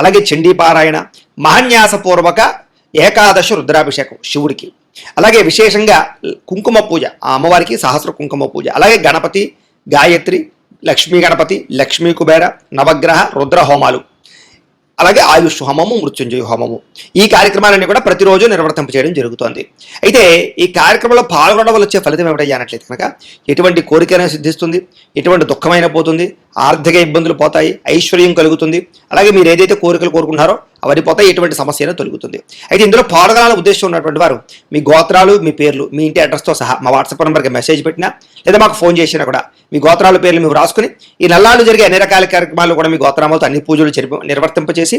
అలాగే చండీపారాయణ మహాన్యాసపూర్వక ఏకాదశ రుద్రాభిషేకం శివుడికి. అలాగే విశేషంగా కుంకుమ పూజ ఆ అమ్మవారికి సహస్ర కుంకుమ పూజ. అలాగే గణపతి గాయత్రి లక్ష్మీ గణపతి లక్ష్మీ కుబేర నవగ్రహ రుద్ర హోమాలు. అలాగే ఆయుష్ హోమము మృత్యుంజయ హోమము. ఈ కార్యక్రమాలన్నీ కూడా ప్రతిరోజు నిర్వర్తింప చేయడం జరుగుతోంది. అయితే ఈ కార్యక్రమంలో పాల్గొనడం వల్ల వచ్చే ఫలితం ఏమిటయ్యా అన్నట్లయితే కనుక ఎటువంటి కోరికైనా సిద్ధిస్తుంది ఎటువంటి దుఃఖమైన పోతుంది ఆర్థిక ఇబ్బందులు పోతాయి ఐశ్వర్యం కలుగుతుంది. అలాగే మీరు ఏదైతే కోరికలు కోరుకున్నారో అవన్నీ పోతాయి ఎటువంటి సమస్య తొలుగుతుంది. అయితే ఇందులో పాల్గొనాల ఉద్దేశం ఉన్నటువంటి వారు మీ గోత్రాలు మీ పేర్లు మీ ఇంటి అడ్రస్తో సహా మా వాట్సాప్ నెంబర్కి మెసేజ్ పెట్టినా లేదా మాకు ఫోన్ చేసినా కూడా మీ గోత్రాల పేర్లు మేము రాసుకుని ఈ నల్లాలు జరిగే అన్ని రకాల కార్యక్రమాలు కూడా మీ గోత్రామాలతో అన్ని పూజలు నిర్వర్తింపచేసి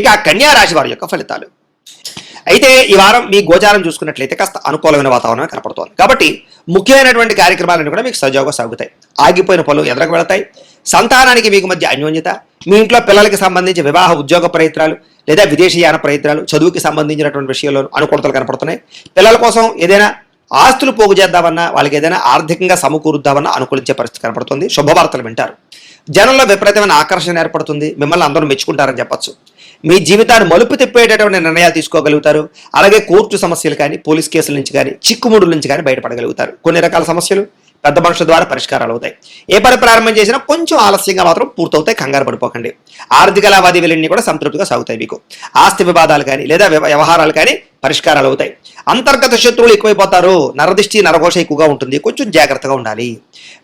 ఇక కన్యా రాశి వారి యొక్క ఫలితాలు. అయితే ఈ వారం మీ గోచారం చూసుకున్నట్లయితే కాస్త అనుకూలమైన వాతావరణం కనపడుతోంది. కాబట్టి ముఖ్యమైనటువంటి కార్యక్రమాలను కూడా మీకు సజావుగా సాగుతాయి. ఆగిపోయిన పనులు ఎదురకు వెళతాయి. సంతానానికి మీకు మధ్య అన్యోన్యత మీ ఇంట్లో పిల్లలకి సంబంధించి వివాహ ఉద్యోగ ప్రయత్నాలు లేదా విదేశీయాన ప్రయత్నాలు చదువుకి సంబంధించినటువంటి విషయంలో అనుకూలతలు కనపడుతున్నాయి. పిల్లల కోసం ఏదైనా ఆస్తులు పోగు చేద్దామన్నా వాళ్ళకి ఏదైనా ఆర్థికంగా సమకూరుద్దామన్నా అనుకూలించే పరిస్థితి కనపడుతుంది. శుభవార్తలు వింటారు. జనంలో విపరీతమైన ఆకర్షణ ఏర్పడుతుంది. మిమ్మల్ని అందరూ మెచ్చుకుంటారని చెప్పొచ్చు. మీ జీవితాన్ని మలుపు తిప్పేటటువంటి నిర్ణయాలు తీసుకోగలుగుతారు. అలాగే కోర్టు సమస్యలు కానీ పోలీస్ కేసుల నుంచి కానీ చిక్కుముడుల నుంచి కానీ బయటపడగలుగుతారు. కొన్ని రకాల సమస్యలు పెద్ద మనుషుల ద్వారా పరిష్కారాలు అవుతాయి. ఏ పని ప్రారంభం చేసినా కొంచెం ఆలస్యంగా మాత్రం పూర్తవుతాయి కంగారు పడిపోకండి. ఆర్థిక లావాదేవీలన్నీ కూడా సంతృప్తిగా సాగుతాయి మీకు. ఆస్తి వివాదాలు కానీ లేదా వ్యవ- వ్యవహారాలు కానీ పరిష్కారాలు అవుతాయి. అంతర్గత శత్రువులు ఎక్కువైపోతారు. నరదిష్టి నరఘోష ఎక్కువగా ఉంటుంది. కొంచెం జాగ్రత్తగా ఉండాలి.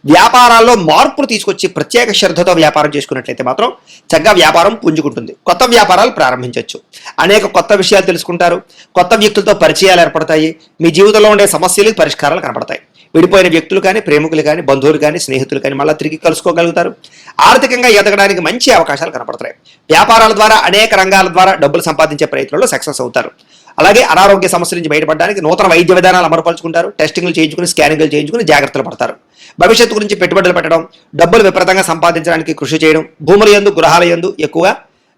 వ్యాపారాల్లో మార్పులు తీసుకొచ్చి ప్రత్యేక శ్రద్ధతో వ్యాపారం చేసుకున్నట్లయితే మాత్రం చక్కగా వ్యాపారం పుంజుకుంటుంది. కొత్త వ్యాపారాలు ప్రారంభించవచ్చు అనేక కొత్త విషయాలు తెలుసుకుంటారు. కొత్త వ్యక్తులతో పరిచయాలు ఏర్పడతాయి. మీ జీవితంలో ఉండే సమస్యలకు పరిష్కారాలు కనపడతాయి. విడిపోయిన వ్యక్తులు కానీ ప్రేమికులు కానీ బంధువులు కానీ స్నేహితులు కానీ మళ్ళీ తిరిగి కలుసుకోగలుగుతారు. ఆర్థికంగా ఎదగడానికి మంచి అవకాశాలు కనపడతాయి. వ్యాపారాల ద్వారా అనేక రంగాల ద్వారా డబ్బులు సంపాదించే ప్రయత్నంలో సక్సెస్ అవుతారు. అలాగే అనారోగ్య సమస్యల నుంచి బయటపడడానికి నూతన వైద్య విధానాలు అమలుపరుచుకుంటారు. టెస్టింగ్లు చేయించుకుని స్కానింగ్లు చేయించుకుని జాగ్రత్తలు పడతారు. భవిష్యత్తు గురించి పెట్టుబడులు పెట్టడం డబ్బులు విపరీతంగా సంపాదించడానికి కృషి చేయడం భూముల యందు గృహాల యందు ఎక్కువగా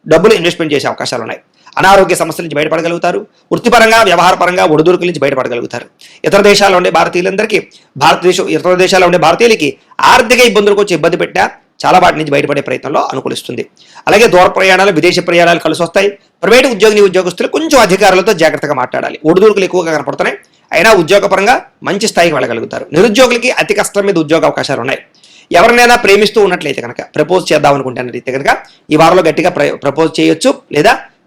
డబ్బులు ఇన్వెస్ట్మెంట్ చేసే అవకాశాలు ఉన్నాయి. అనారోగ్య సమస్యల నుంచి బయటపడగలుగుతారు వృత్తిపరంగా వ్యవహారపరంగా ఒడిదుడుకుల నుంచి బయటపడగలుగుతారు. ఇతర దేశాల్లో ఉండే భారతీయులందరికీ భారతదేశం ఇతర దేశాల్లో ఉండే భారతీయులకి ఆర్థిక ఇబ్బందులకు వచ్చి ఇబ్బంది పెట్టా చాలా వాటి నుంచి బయటపడే ప్రయత్నంలో అనుకూలిస్తుంది. అలాగే దూర ప్రయాణాలు విదేశీ ప్రయాణాలు కలిసి వస్తాయి. ప్రైవేటు ఉద్యోగిని ఉద్యోగస్తులు కొంచెం అధికారులతో జాగ్రత్తగా మాట్లాడాలి. ఒడిదుడుకులు ఎక్కువగా కనపడుతున్నాయి. అయినా ఉద్యోగపరంగా మంచి స్థాయికి వెళ్ళగలుగుతారు. నిరుద్యోగులకి అతి కష్టం మీద ఉద్యోగ అవకాశాలు ఉన్నాయి. ఎవరినైనా ప్రేమిస్తూ ఉన్నట్లయితే కనుక ప్రపోజ్ చేద్దాం అనుకుంటున్నట్లయితే కనుక ఈ వారంలో గట్టిగా ప్రపోజ్ చేయొచ్చు. లేదా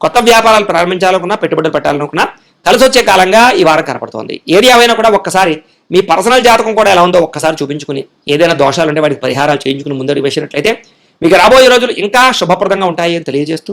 కొత్త వ్యాపారాలు ప్రారంభించాలనుకున్నా పెట్టుబడులు పెట్టాలనుకున్నా కలిసి వచ్చే కాలంగా ఈ వారం కనపడుతోంది. ఏది ఏమైనా కూడా ఒక్కసారి మీ పర్సనల్ జాతకం కూడా ఎలా ఉందో ఒక్కసారి చూపించుకుని ఏదైనా దోషాలు ఉంటే వాటికి పరిహారాలు చేయించుకుని ముందడుగు వేసినట్లయితే మీకు రాబోయే రోజులు ఇంకా శుభప్రదంగా ఉంటాయి అని తెలియజేస్తూ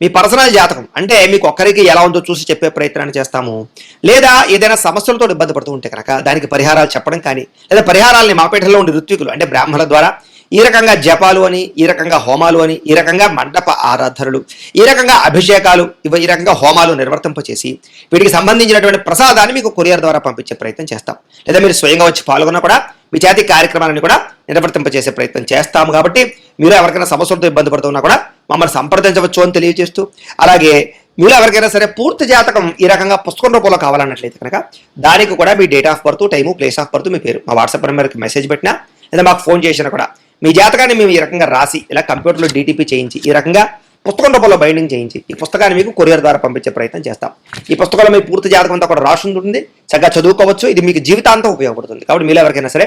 మీ పర్సనల్ జాతకం. అంటే మీకు ఒక్కరికి ఎలా ఉందో చూసి చెప్పే ప్రయత్నాన్ని చేస్తాము. లేదా ఏదైనా సమస్యలతో ఇబ్బంది పడుతూ ఉంటే కనుక దానికి పరిహారాలు చెప్పడం కానీ లేదా పరిహారాలని మాపేటలో ఉండే ఋత్వికులు అంటే బ్రాహ్మణుల ద్వారా ఈ రకంగా జపాలు అని ఈ రకంగా హోమాలు అని ఈ రకంగా మండప ఆరాధనలు ఈ రకంగా అభిషేకాలు ఇవి ఈ రకంగా హోమాలు నిర్వర్తింపచేసి వీటికి సంబంధించినటువంటి ప్రసాదాన్ని మీకు కొరియర్ ద్వారా పంపించే ప్రయత్నం చేస్తాం. లేదా మీరు స్వయంగా వచ్చి పాల్గొన్నా కూడా మీ జాతి కార్యక్రమాలను కూడా నిర్వర్తింపచేసే ప్రయత్నం చేస్తాము కాబట్టి మీరు ఎవరికైనా సమస్యలతో ఇబ్బంది పడుతున్నా కూడా మమ్మల్ని సంప్రదించవచ్చు అని తెలియజేస్తూ అలాగే మీరు ఎవరికైనా సరే పూర్తి జాతకం ఈ రకంగా పుస్తకం రూపంలో కావాలన్నట్లయితే కనుక దానికి కూడా మీ date of birth time place of birth మీ పేరు మా వాట్సాప్ నెంబర్కి మెసేజ్ పెట్టినా లేదా మాకు ఫోన్ చేసినా కూడా మీ జాతకాన్ని మేము ఈ రకంగా రాసి ఇలా కంప్యూటర్లో డీటీపీ చేయించి ఈ రకంగా పుస్తకం రూపంలో బైండింగ్ చేయించి ఈ పుస్తకాన్ని మీకు కొరియర్ ద్వారా పంపించే ప్రయత్నం చేస్తాం. ఈ పుస్తకంలో మీ పూర్తి జాతకం అంతా కూడా రాసి ఉంటుంది. చక్కగా చదువుకోవచ్చు. ఇది మీకు జీవితాంతం ఉపయోగపడుతుంది. కాబట్టి మీరు ఎవరికైనా సరే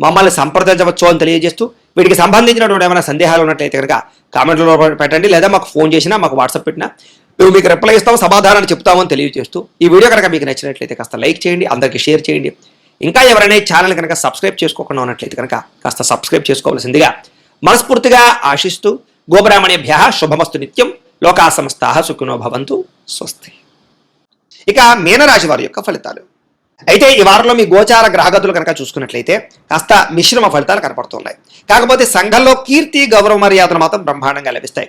మమ్మల్ని సంప్రదించవచ్చు అని తెలియజేస్తూ వీటికి సంబంధించినటువంటి ఏమైనా సందేహాలు ఉన్నట్లయితే కనుక కామెంట్లో పెట్టండి లేదా మాకు ఫోన్ చేసినా మాకు వాట్సాప్ పెట్టినా మేము మీకు రిప్లై ఇస్తాం సమాధానాన్ని చెప్తామని తెలియజేస్తూ ఈ వీడియో కనుక మీకు నచ్చినట్లయితే కాస్త లైక్ చేయండి అందరికీ షేర్ చేయండి. ఇంకా ఎవరైనా ఛానల్ కనుక సబ్స్క్రైబ్ చేసుకోకుండా ఉన్నట్లయితే కనుక కాస్త సబ్స్క్రైబ్ చేసుకోవాల్సిందిగా మనస్ఫూర్తిగా ఆశిస్తూ గోబ్రాహ్మణ్యభ్య శుభమస్తు నిత్యం లోకా సంస్థ సుఖినో భవంతు స్వస్తి. ఇక మీనరాశి వారి యొక్క ఫలితాలు. అయితే ఈ వారంలో మీ గోచార గ్రహగతులు కనుక చూసుకున్నట్లయితే కాస్త మిశ్రమ ఫలితాలు కనపడుతున్నాయి. కాకపోతే సంఘంలో కీర్తి గౌరవ మర్యాదలు మాత్రం బ్రహ్మాండంగా లభిస్తాయి.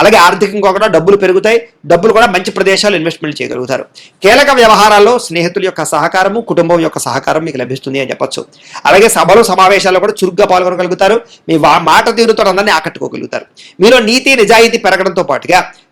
అలాగే ఆర్థికంగా కూడా డబ్బులు పెరుగుతాయి. డబ్బులు కూడా మంచి ప్రదేశాలు ఇన్వెస్ట్మెంట్ చేయగలుగుతారు. కీలక వ్యవహారాల్లో స్నేహితుల యొక్క సహకారము కుటుంబం యొక్క సహకారం మీకు లభిస్తుంది అని చెప్పొచ్చు. అలాగే సభలు సమావేశాల్లో కూడా చురుగ్గా పాల్గొనగలుగుతారు. మీ మాట తీరుతో అందరినీ ఆకట్టుకోగలుగుతారు. మీలో నీతి నిజాయితీ పెరగడంతో పాటుగా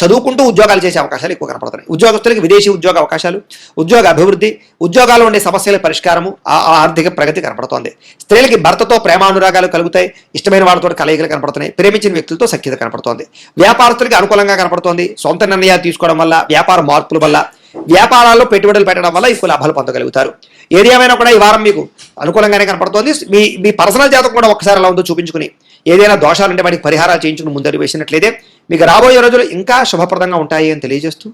చదువుకుంటూ ఉద్యోగాలు చేసే అవకాశాలు ఎక్కువ కనపడుతున్నాయి. ఉద్యోగస్తులకి విదేశీ ఉద్యోగ అవకాశాలు ఉద్యోగ అభివృద్ధి ఉద్యోగాలు ఉండే సమస్యల పరిష్కారము ఆ ఆర్థిక ప్రగతి కనపడుతోంది. స్త్రీలకి భర్తతో ప్రేమానురాగాలు కలుగుతాయి ఇష్టమైన వాళ్ళతో కలయికలు కనపడుతున్నాయి ప్రేమించిన వ్యక్తులతో సఖ్యత కనపడుతోంది. వ్యాపారస్తులకి అనుకూలంగా కనపడుతోంది. సొంత నిర్ణయాలు తీసుకోవడం వల్ల వ్యాపార మార్పుల వల్ల వ్యాపారాల్లో పెట్టుబడులు పెట్టడం వల్ల ఎక్కువ లాభాలు పొందగలుగుతారు. ఏది ఏమైనా కూడా ఈ వారం మీకు అనుకూలంగానే కనపడుతోంది. మీ మీ పర్సనల్ జాతకం కూడా ఒకసారి అలా ఉందో చూపించుకుని ఏదైనా దోషాలు ఉంటే వాటికి పరిహారాలు చేయించుకుని ముందడి వేసినట్లయితే మీకు రాబోయే రోజులు ఇంకా శుభప్రదంగా ఉంటాయి అని తెలియజేస్తూ